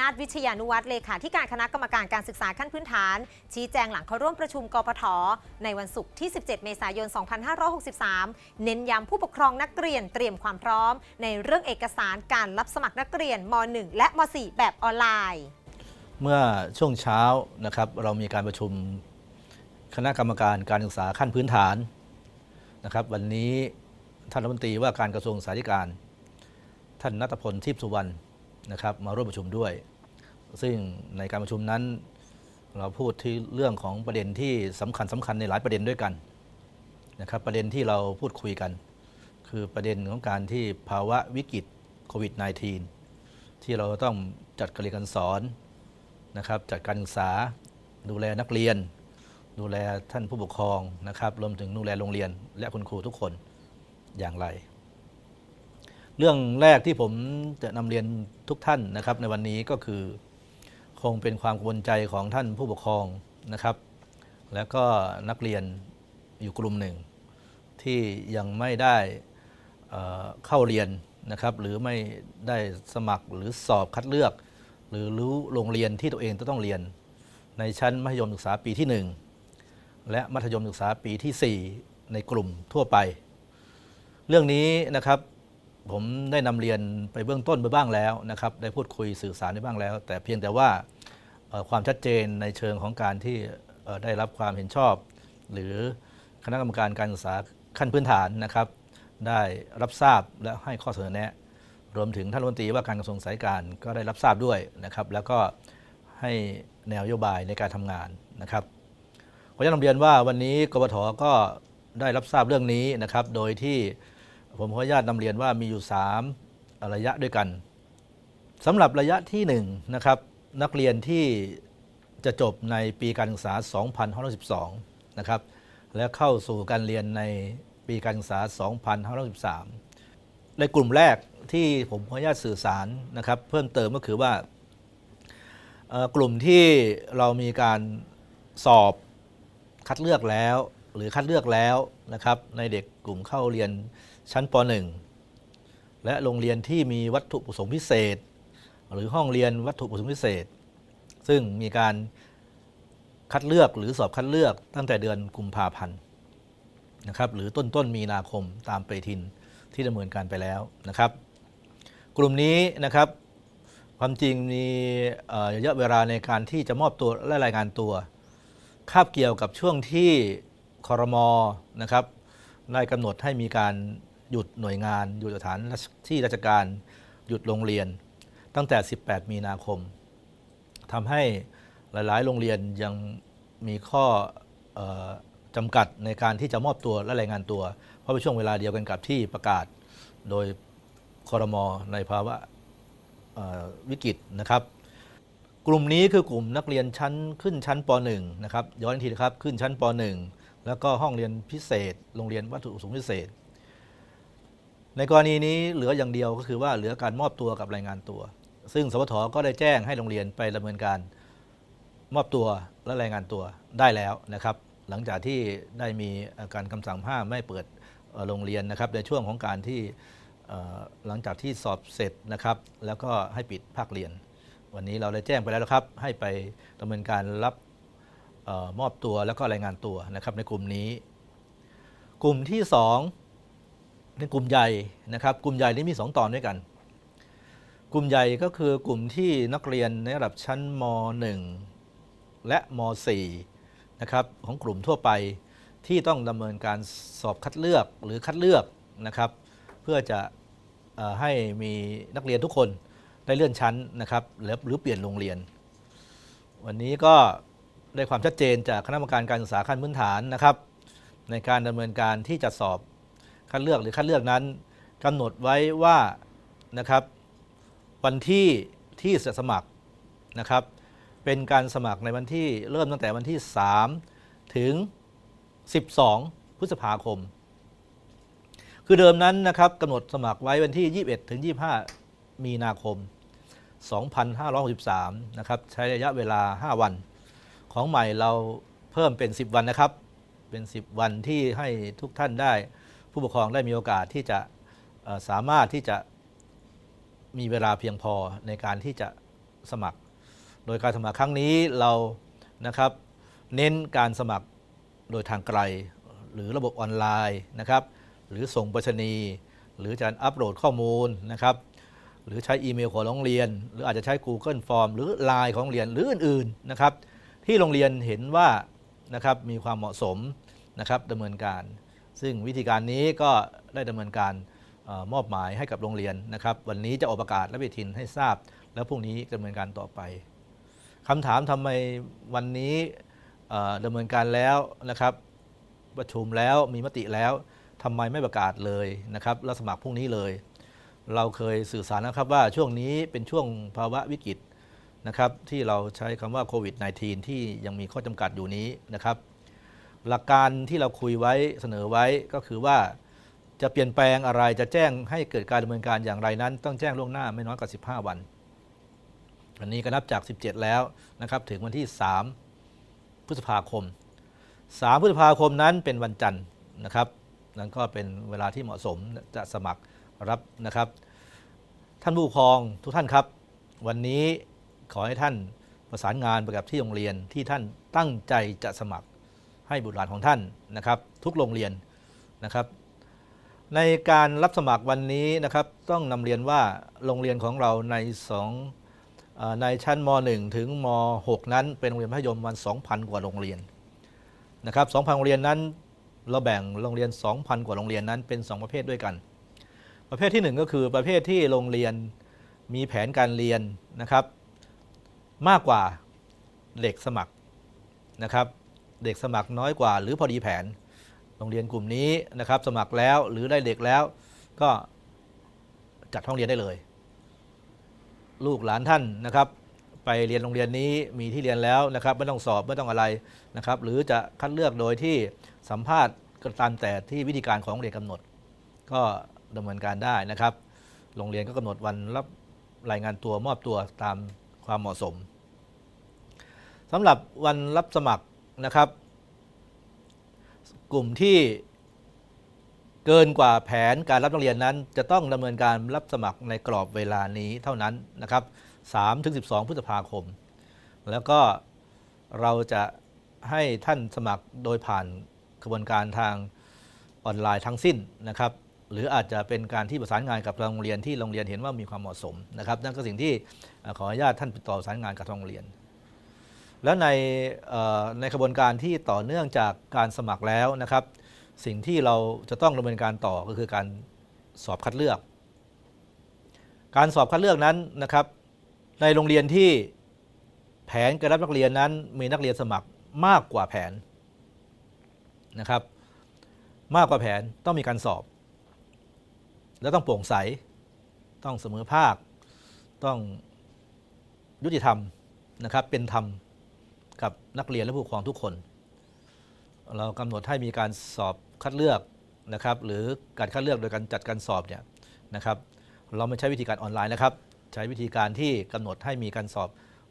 นาถวิชยานุวัฒน์เลขาธิการคณะกรรมการการศึกษาขั้นพื้นฐาน ชี้แจงหลังเข้าร่วมประชุมกปทในวันศุกร์ที่ 17 เมษายน 2563 เน้นย้ำผู้ปกครองนักเรียนเตรียมความพร้อม ในเรื่องเอกสารการรับสมัครนักเรียนม .1 และม .4 แบบออนไลน์เมื่อช่วงเช้านะครับเรามีการประชุมคณะกรรมการการศึกษาขั้นพื้นฐานนะครับ วันนี้ท่านรัฐมนตรีว่าการกระทรวงสาธการท่านนัทพลทิพสุวรรณนะครับ มาร่วมประชุมด้วย ซึ่งในการประชุมนั้น เราพูดที่เรื่องของประเด็นที่สำคัญสำคัญในหลายประเด็นด้วยกันนะครับประเด็นที่เราพูดคุยกัน คือประเด็นของการที่ภาวะวิกฤตโควิด -19 ที่เราต้องจัดการเรียนการสอนนะครับจัดการศึกษาดูแลนักเรียน ดูแลท่านผู้ปกครองนะครับรวมถึงดูแลโรงเรียน และคุณครูทุกคนอย่างไร เรื่องแรกที่ผมจะนำเรียนทุกท่านนะครับในวันนี้ก็คือ คงเป็นความกังวลใจของท่านผู้ปกครองนะครับ แล้วก็นักเรียนอยู่กลุ่มหนึ่ง ที่ยังไม่ได้เเข้าเรียนนะครับ หรือไม่ได้สมัครหรือสอบคัดเลือก หรือรู้โรงเรียนที่ตัวเองจะต้องเรียน ในชั้นมัธยมศึกษาปีที่ 1 และมัธยมศึกษาปีที่ 4 ในกลุ่มทั่วไป เรื่องนี้นะครับ ผมได้นำเรียนไปเบื้องต้นไปบ้างแล้วนะครับได้พูดคุยสื่อสารไปบ้างแล้ว แต่เพียงแต่ว่าความชัดเจนในเชิงของการที่ได้รับความเห็นชอบ หรือคณะกรรมการการศึกษาขั้นพื้นฐานนะครับ ได้รับทราบและให้ข้อเสนอแนะ รวมถึงท่านรัฐมนตรีว่าการกระทรวงสายการก็ได้รับทราบด้วยนะครับ แล้วก็ให้แนวนโยบายในการทำงานนะครับขออนุญาตนำเรียนว่าวันนี้กบฏก็ได้รับทราบเรื่องนี้นะครับ โดยที่ ผมขออนุญาตนำเรียนว่ามีอยู่ 3 ระยะด้วยกันสำหรับระยะที่1นะครับนักเรียนที่จะจบในปีการศึกษา 2512 นะครับและเข้าสู่การเรียนในปีการศึกษา 2513 ในกลุ่มแรกที่ผมขออนุญาตสื่อสารนะครับเพิ่มเติมก็คือว่ากลุ่มที่เรามีการสอบคัดเลือกแล้ว หรือคัดเลือกแล้วนะครับในเด็กกลุ่มเข้าเรียนชั้นป .1 และโรงเรียนที่มีวัตถุประสงค์พิเศษ หรือห้องเรียนวัตถุประสงค์พิเศษ ซึ่งมีการคัดเลือกหรือสอบคัดเลือกตั้งแต่เดือนกุมภาพันธ์นะครับหรือต้นต้นมีนาคมตามปฏิทินที่ดำเนินการไปแล้วนะครับ กลุ่มนี้นะครับความจริงมีเอ่อระยะเวลาในการที่จะมอบตัวและรายงานตัวคาบเกี่ยวกับช่วงที่คอรมอนะครับได้กำหนดให้มีการ หยุดหน่วยงาน หยุดสถานที่ราชการหยุดโรงเรียน ตั้งแต่ 18 มีนาคมทำให้หลาย ๆ โรงเรียนยังมีข้อจำกัดในการที่จะมอบตัวและรายงานตัว เพราะเป็นช่วงเวลาเดียวกันกับที่ประกาศโดยคอรมอในภาวะวิกฤตนะครับ กลุ่มนี้คือกลุ่มนักเรียนชั้นขึ้นชั้นป .1 นะครับย้อนทีนะครับขึ้นชั้นป .1 แล้วก็ห้องเรียนพิเศษ โรงเรียนวัตถุประสงค์พิเศษ ในกรณีนี้เหลืออย่างเดียวก็คือว่าเหลือการมอบตัวกับรายงานตัว ซึ่งสวทก็ได้แจ้งให้โรงเรียนไปดำเนินการมอบตัวและรายงานตัวได้แล้วนะครับ หลังจากที่ได้มีการคำสั่งห้ามไม่เปิดโรงเรียนนะครับ ในช่วงของการที่หลังจากที่สอบเสร็จนะครับ แล้วก็ให้ปิดภาคเรียน วันนี้เราได้แจ้งไปแล้วครับ ให้ไปดำเนินการรับออมอบตัวแล้วก็รายงานตัวนะครับในกลุ่มนี้ กลุ่มที่สอง ในกลุ่มใหญ่นะครับ กลุ่มใหญ่นี้มีสองตอนด้วยกัน กลุ่มใหญ่ก็คือกลุ่มที่นักเรียนในระดับชั้นม .1 และม .4 นะครับของกลุ่มทั่วไปที่ต้องดำเนินการสอบคัดเลือกหรือคัดเลือกนะครับ เพื่อจะอให้มีนักเรียนทุกคนได้เลื่อนชั้นนะครับหรือหรือเปลี่ยนโรงเรียน วันนี้ก็ได้ความชัดเจนจากคณะกรรมการการศึกษาขั้นพื้นฐานนะครับ ในการดำเนินการที่จะสอบ คัดเลือกหรือคัดเลือกนั้นกำหนดไว้ว่านะครับวันที่ที่จะสมัครนะครับเป็นการสมัครในวันที่เริ่มตั้งแต่วันที่ 3 ถึง 12 พฤษภาคม คือเดิมนั้นนะครับกำหนดสมัครไว้วันที่ 21 ถึง 25 มีนาคม 2563 นะครับใช้ระยะเวลา 5 วัน ของใหม่เราเพิ่มเป็น 10 วันนะครับ เป็น 10 วันที่ให้ทุกท่านได้ ผู้ปกครองได้มีโอกาสที่จะสามารถที่จะมีเวลาเพียงพอในการที่จะสมัคร โดยการสมัครครั้งนี้เรานะครับเน้นการสมัครโดยทางไกล หรือระบบออนไลน์นะครับหรือส่งไปรษณีย์หรือการอัปโหลดข้อมูลนะครับหรือใช้อีเมลของโรงเรียน หรืออาจจะใช้ Google Form หรือ Line ของโรงเรียนหรืออื่นๆนะครับที่โรงเรียนเห็นว่านะครับมีความเหมาะสมนะครับดำเนินการ ซึ่งวิธีการนี้ก็ได้ดำเนินการออมอบหมายให้กับโรงเรียนนะครับ วันนี้จะออกประกาศและไปทินให้ทราบ แล้วพรุ่งนี้ดำเนินการต่อไปคำถามทำไมวันนี้เอ่อดำเนินการแล้วนะครับ ประชุมแล้วมีมติแล้วทำไมไม่ประกาศเลยนะครับแล้วสมัครพรุ่งนี้เลย เราเคยสื่อสารนะครับว่าช่วงนี้เป็นช่วงภาวะวิกฤตนะครับที่เราใช้คำว่าโควิด -19 ที่ยังมีข้อจำกัดอยู่นี้นะครับ หลักการที่เราคุยไว้เสนอไว้ก็คือว่าจะเปลี่ยนแปลงอะไรจะแจ้งให้เกิดการดำเนินการอย่างไรนั้น ต้องแจ้งล่วงหน้าไม่น้อยกว่า 15 วัน อันนี้ก็นับจาก 17 แล้วนะครับถึงวันที่ 3 พฤษภาคม 3 พฤษภาคมนั้นเป็นวันจันทร์นะครับนั่นก็เป็นเวลาที่เหมาะสมจะสมัครรับนะครับ ท่านผู้ปกครองทุกท่านครับ วันนี้ขอให้ท่านประสานงานไปกับที่โรงเรียนที่ท่านตั้งใจจะสมัคร ให้บุตรหลานของท่านนะครับ ทุกโรงเรียนนะครับ ในการรับสมัครวันนี้นะครับ ต้องนำเรียนว่าโรงเรียนของเราในสองในชั้นม .1 ถึงม .6 นั้น เป็นโรงเรียนมัธยมวัน 2,000 กว่าโรงเรียนนะครับ2,000 โรงเรียนนั้น เราแบ่งโรงเรียน 2,000 กว่าโรงเรียนนั้นเป็น 2 ประเภทด้วยกัน ประเภทที่ 1 ก็คือประเภทที่โรงเรียนมีแผนการเรียนนะครับ มากกว่าเด็กสมัครนะครับ เด็กสมัครน้อยกว่า หรือพอดีแผน โรงเรียนกลุ่มนี้นะครับ สมัครแล้วหรือได้เด็กแล้ว ก็จัดห้องเรียนได้เลย ลูกหลานท่านนะครับ ไปเรียนโรงเรียนนี้มีที่เรียนแล้วนะครับ ไม่ต้องสอบไม่ต้องอะไรนะครับ หรือจะคัดเลือกโดยที่สัมภาษณ์ก็ตามแต่ที่วิธีการของโรงเรียนกำหนด ก็ดำเนินการได้นะครับ โรงเรียนก็กำหนดวันรับรายงานตัวมอบตัวตามความเหมาะสมสำหรับวันรับสมัคร นะครับ กลุ่มที่เกินกว่าแผนการรับนักเรียนนั้น จะต้องดำเนินการรับสมัครในกรอบเวลานี้เท่านั้นนะครับ3ถึง12 พฤษภาคม แล้วก็เราจะให้ท่านสมัครโดยผ่านกระบวนการทางออนไลน์ทั้งสิ้นนะครับ หรืออาจจะเป็นการที่ประสานงานกับโรงเรียนที่โรงเรียนเห็นว่ามีความเหมาะสมนะครับนั่นก็สิ่งที่ขออนุญาตท่านติดต่อประสานงานกับโรงเรียน แล้วในในกระบวนการที่ต่อเนื่องจากการสมัครแล้วนะครับ สิ่งที่เราจะต้องดำเนินการต่อก็คือการสอบคัดเลือก การสอบคัดเลือกนั้นนะครับ ในโรงเรียนที่แผนการรับนักเรียนนั้นมีนักเรียนสมัครมากกว่าแผนนะครับ มากกว่าแผนต้องมีการสอบ แล้วต้องโปร่งใส ต้องเสมอภาค ต้องยุติธรรมนะครับเป็นธรรม กับนักเรียนและผู้ปกครองทุกคน เรากำหนดให้มีการสอบคัดเลือกนะครับ หรือการคัดเลือกโดยการจัดการสอบเนี่ยนะครับ เราไม่ใช้วิธีการออนไลน์นะครับ ใช้วิธีการที่กำหนดให้มีการสอบ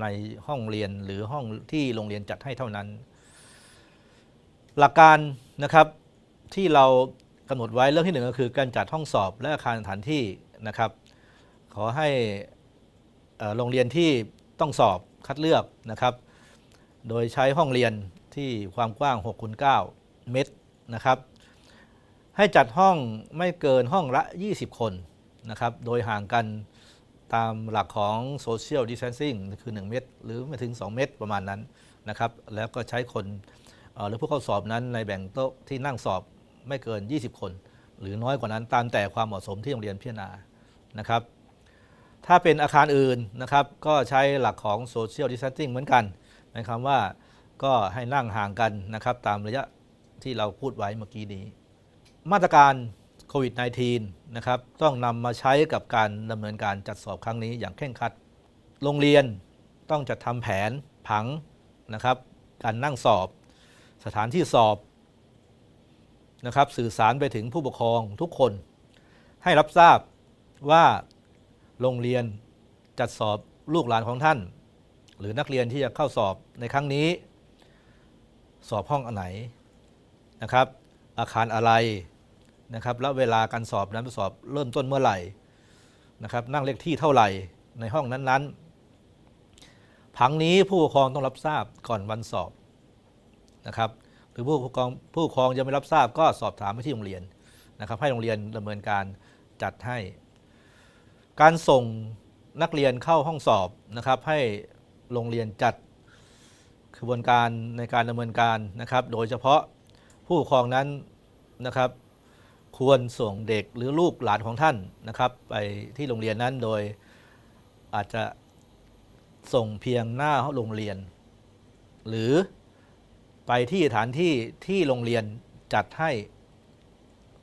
ในห้องเรียนหรือห้องที่โรงเรียนจัดให้เท่านั้น หลักการนะครับที่เรากำหนดไว้เรื่องที่หนึ่งก็คือการจัดห้องสอบและอาคารสถานที่นะครับ ขอให้โรงเรียนที่ต้องสอบคัดเลือกนะครับ โดยใช้ห้องเรียนที่ความกว้าง6คูณ9เมตรนะครับ ให้จัดห้องไม่เกินห้องละ 20 คนนะครับ โดยห่างกันตามหลักของ Social Distancing คือ 1 เมตร หรือไม่ถึง 2 เมตรประมาณนั้นนะครับ แล้วก็ใช้คนหรือผู้เข้าสอบนั้นในแบ่งโต๊ะที่นั่งสอบไม่เกิน 20 คน หรือน้อยกว่านั้นตามแต่ความเหมาะสมที่โรงเรียนพิจารณานะครับ ถ้าเป็นอาคารอื่นนะครับ ก็ใช้หลักของ Social Distancing เหมือนกัน หมายความว่าก็ให้นั่งห่างกันนะครับ ตามระยะที่เราพูดไว้เมื่อกี้นี้ มาตรการโควิด -19 นะครับต้องนำมาใช้กับการดำเนินการจัดสอบครั้งนี้อย่างเคร่งครัด โรงเรียนต้องจัดทำแผนผังนะครับ การนั่งสอบ สถานที่สอบนะครับ สื่อสารไปถึงผู้ปกครองทุกคน ให้รับทราบว่าโรงเรียนจัดสอบลูกหลานของท่าน หรือนักเรียนที่จะเข้าสอบในครั้งนี้ สอบห้องอันไหนนะครับ อาคารอะไรนะครับแล้วเวลาการสอบนั้นสอบเริ่มต้นเมื่อไหร่นะครับ นั่งเลขที่เท่าไหร่ในห้องนั้นผังนี้ผู้ปกครองต้องรับทราบก่อนวันสอบนะครับหรือผู้ปกครองผู้ปกครองยังไม่รับทราบก็สอบถามไปที่โรงเรียนนะครับ ให้โรงเรียนดำเนินการจัดให้ การส่งนักเรียนเข้าห้องสอบนะครับ ให้ โรงเรียนจัดกระบวนการในการดำเนินการนะครับ โดยเฉพาะผู้ปกครองนั้นนะครับ ควรส่งเด็กหรือลูกหลานของท่านนะครับ ไปที่โรงเรียนนั้นโดยอาจจะส่งเพียงหน้าโรงเรียน หรือไปที่สถานที่ที่โรงเรียนจัดให้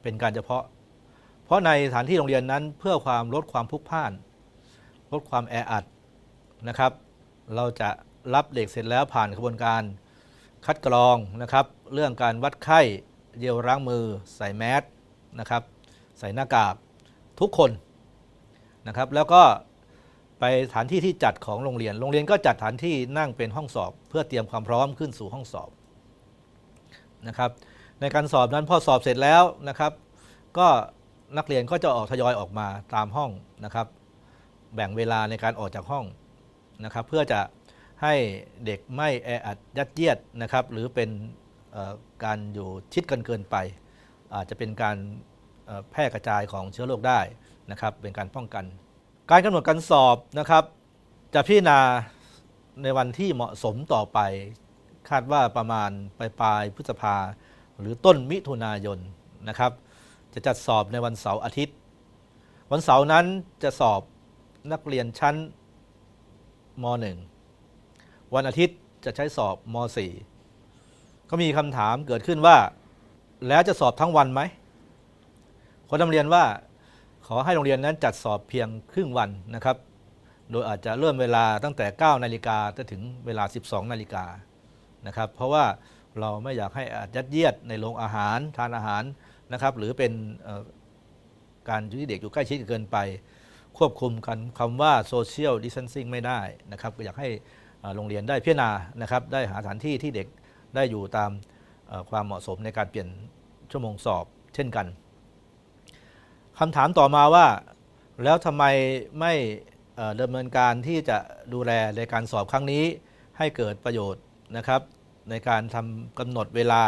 เป็นการเฉพาะ เพราะในสถานที่โรงเรียนนั้นเพื่อความลดความพลุกพล่าน ลดความแออัดนะครับ เราจะรับเด็กเสร็จแล้วผ่านกระบวนการคัดกรองนะครับ เรื่องการวัดไข้เยลล้างมือ ใส่แมสนะครับ ใส่หน้ากากทุกคนนะครับ แล้วก็ไปสถานที่ที่จัดของโรงเรียน โรงเรียนก็จัดสถานที่นั่งเป็นห้องสอบ เพื่อเตรียมความพร้อมขึ้นสู่ห้องสอบนะครับ ในการสอบนั้นพอสอบเสร็จแล้วนะครับ ก็นักเรียนก็จะออกทยอยออกมาตามห้องนะครับ แบ่งเวลาในการออกจากห้อง นะครับเพื่อจะให้เด็กไม่แออัดยัดเยียดนะครับหรือเป็นการอยู่ชิดกันเกินไป อาจจะเป็นการแพร่กระจายของเชื้อโรคได้นะครับเป็นการป้องกัน การกำหนดการสอบนะครับ จะพิจารณาในวันที่เหมาะสมต่อไป คาดว่าประมาณปลายปลายพฤษภาหรือต้นมิถุนายนนะครับ จะจัดสอบในวันเสาร์อาทิตย์ วันเสาร์นั้นจะสอบนักเรียนชั้น ม .1 วันอาทิตย์จะใช้สอบม .4 ก็มีคำถามเกิดขึ้นว่า แล้วจะสอบทั้งวันไหมคนนำเรียนว่าขอให้โรงเรียนนั้นจัดสอบเพียงครึ่งวันนะครับ โดยอาจจะเริ่มเวลาตั้งแต่ 9 นาฬิกาจนถึงเวลา 12 นาฬิกานะครับ เพราะว่าเราไม่อยากให้อาจยัดเยียดในโรงอาหารทานอาหารนะครับ หรือเป็นการที่เด็กอยู่ใกล้ชิดเกินไป ควบคุมกันคำว่า social distancing ไม่ได้นะครับก็อยากให้โรงเรียนได้พิจารณานะครับได้หาสถานที่ที่เด็กได้อยู่ตามความเหมาะสมในการเปลี่ยนชั่วโมงสอบเช่นกันคำถามต่อมาว่า แล้วทำไมไม่ดำเนินการที่จะดูแลในการสอบครั้งนี้ ให้เกิดประโยชน์นะครับ ในการทำกำหนดเวลา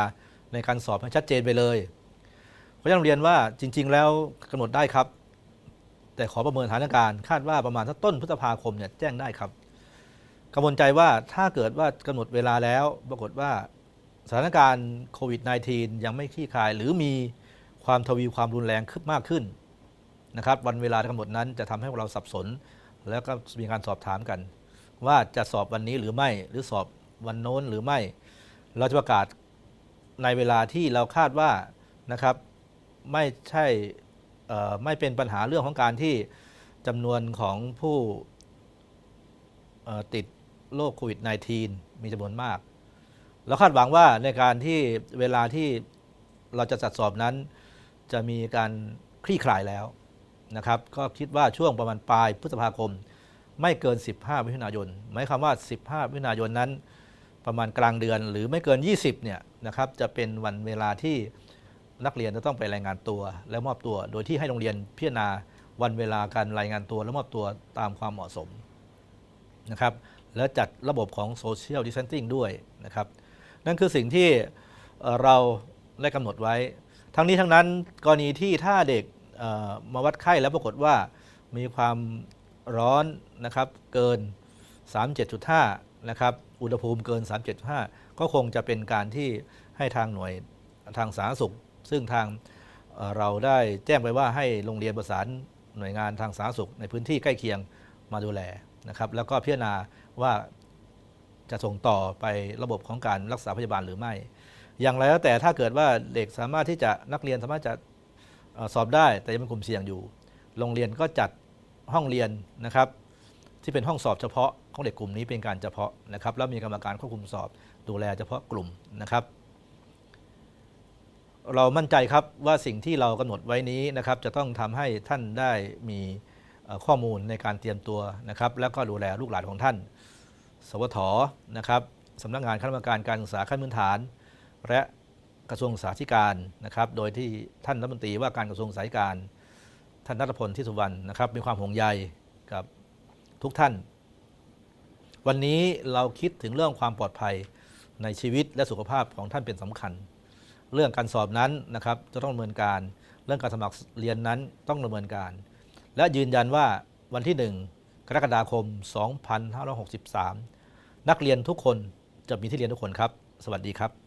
ในการสอบให้ชัดเจนไปเลย เพราะฉะนั้นเรียนว่าจริง ๆ แล้วกำหนดได้ครับ แต่ขอประเมินสถานการณ์คาดว่าประมาณสักต้นพฤษภาคมเนี่ยแจ้งได้ครับกังวลใจว่าถ้าเกิดว่ากำหนดเวลาแล้วปรากฏว่าสถานการณ์โควิด -19 ยังไม่คลี่คลาย หรือมีความทวีความรุนแรงขึ้นมากขึ้นนะครับ วันเวลากำหนดนั้นจะทำให้เราสับสน แล้วก็มีการสอบถามกัน ว่าจะสอบวันนี้หรือไม่หรือสอบวันโน้นหรือไม่ เราจะประกาศในเวลาที่เราคาดว่านะครับ ไม่ใช่ ไม่เป็นปัญหาเรื่องของการที่จำนวนของผู้ติดโรคโควิด -19 มีจำนวนมาก เราคาดหวังว่าในการที่เวลาที่เราจะจัดสอบนั้น จะมีการคลี่คลายแล้วนะครับ ก็คิดว่าช่วงประมาณปลายพฤษภาคม ไม่เกิน 15มิถุนายน หมายความว่า 15มิถุนายนนั้น ประมาณกลางเดือนหรือไม่เกิน 20เนี่ยนะครับ จะเป็นวันเวลาที่ นักเรียนจะต้องไปรายงานตัวและมอบตัว โดยที่ให้โรงเรียนพิจารณาวันเวลาการรายงานตัวและมอบตัวตามความเหมาะสมนะครับ แล้วจัดระบบของ Social Distancing ด้วยนะครับ นั่นคือสิ่งที่เราได้กำหนดไว้ ทั้งนี้ทั้งนั้นกรณีที่ถ้าเด็กมาวัดไข้แล้วปรากฏว่ามีความร้อนนะครับเกิน 37.5 นะครับ อุณหภูมิเกิน 37.5 ก็คงจะเป็นการที่ให้ทางหน่วยทางสาธารณสุข ซึ่งทางเราได้แจ้งไปว่าให้โรงเรียนประสานหน่วยงานทางสาธารณสุขในพื้นที่ใกล้เคียงมาดูแลนะครับแล้วก็พิจารณาว่าจะส่งต่อไประบบของการรักษาพยาบาลหรือไม่ อย่างไรแล้วแต่ถ้าเกิดว่าเด็กสามารถที่จะนักเรียนสามารถจะสอบได้แต่ยังเป็นกลุ่มเสี่ยงอยู่ โรงเรียนก็จัดห้องเรียนนะครับที่เป็นห้องสอบเฉพาะของเด็กกลุ่มนี้เป็นการเฉพาะนะครับแล้วมีกรรมการควบคุมสอบดูแลเฉพาะกลุ่มนะครับ เรามั่นใจครับว่าสิ่งที่เรากำหนดไว้นี้นะครับจะต้องทำให้ท่านได้มีข้อมูลในการเตรียมตัวนะครับแล้วก็ดูแลลูกหลานของท่าน สวทนะครับสำนักงานคณะกรรมการการศึกษาขั้นพื้นฐาน และกระทรวงศึกษาธิการนะครับ โดยที่ท่านรัฐมนตรีว่าการกระทรวงศึกษาธิการ ท่านนัทพลที่สุวรรณนะครับ มีความห่วงใยกับทุกท่าน วันนี้เราคิดถึงเรื่องความปลอดภัยในชีวิตและสุขภาพของท่านเป็นสำคัญ เรื่องการสอบนั้นนะครับจะต้องดำเนินการ เรื่องการสมัครเรียนนั้นต้องดำเนินการ และยืนยันว่าวันที่ 1 กรกฎาคม 2563 นักเรียนทุกคนจะมีที่เรียนทุกคนครับ สวัสดีครับ